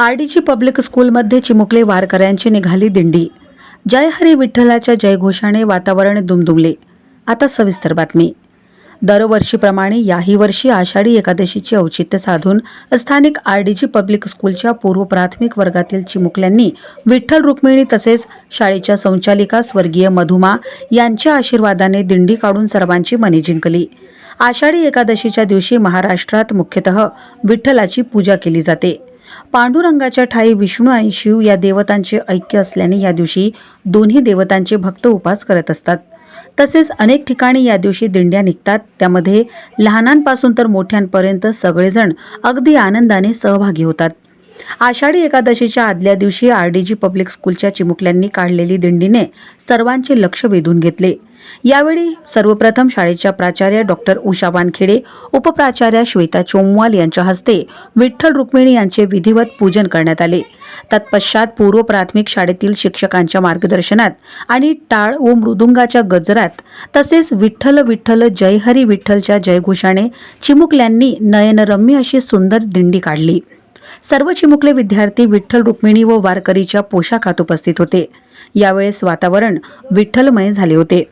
आरडीची public स्कूलमध्ये चिमुकले वारकऱ्यांची निघाली दिंडी. जय हरी विठ्ठलाच्या जयघोषाने वातावरण दुमदुमले. आता सविस्तर बातमी. दरवर्षीप्रमाणे याही वर्षी आषाढी एकादशीचे औचित्य साधून स्थानिक आरडीजी पब्लिक स्कूलच्या पूर्व प्राथमिक वर्गातील चिमुकल्यांनी विठ्ठल रुक्मिणी तसेच शाळेच्या संचालिका स्वर्गीय मधुमा यांच्या आशीर्वादाने दिंडी काढून सर्वांची मने जिंकली. आषाढी एकादशीच्या दिवशी महाराष्ट्रात मुख्यतः विठ्ठलाची पूजा केली जाते. पांडुरंगाच्या ठाई विष्णू आणि शिव या देवतांचे ऐक्य असल्याने या दिवशी दोन्ही देवतांचे भक्त उपास करत असतात. तसेच अनेक ठिकाणी या दिवशी दिंड्या निघतात. त्यामध्ये लहानांपासून तर मोठ्यांपर्यंत सगळेजण अगदी आनंदाने सहभागी होतात. आषाढी एकादशीच्या आदल्या दिवशी आरडीजी पब्लिक स्कूलच्या चिमुकल्यांनी काढलेली दिंडीने सर्वांचे लक्ष वेधून घेतले. यावेळी सर्वप्रथम शाळेच्या प्राचार्य डॉक्टर उषा वानखेडे उपप्राचार्या श्वेता चोमवाल यांच्या हस्ते विठ्ठल रुक्मिणी यांचे विधिवत पूजन करण्यात आले. तत्पश्चात पूर्व प्राथमिक शाळेतील शिक्षकांच्या मार्गदर्शनात आणि टाळ व मृदुंगाच्या गजरात तसेच विठ्ठल विठ्ठल जय हरी विठ्ठलच्या जयघोषाने चिमुकल्यांनी नयनरम्य अशी सुंदर दिंडी काढली. सर्व चिमुकले विद्यार्थी विठ्ठल रुक्मिणी व वारकरीच्या पोशाखात उपस्थित होते. यावेळेस वातावरण विठ्ठलमय झाले होते.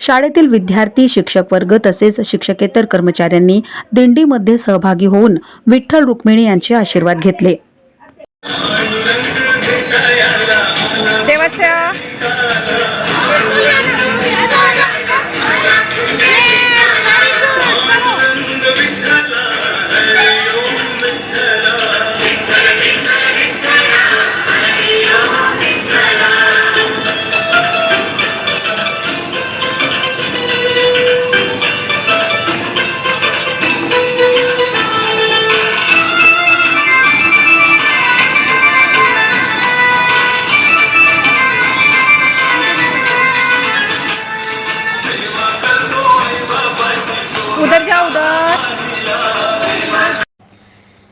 शाळेतील विद्यार्थी शिक्षक वर्ग तसेच शिक्षकेतर कर्मचाऱ्यांनी दिंडीमध्ये सहभागी होऊन विठ्ठल रुक्मिणी यांचे आशीर्वाद घेतले.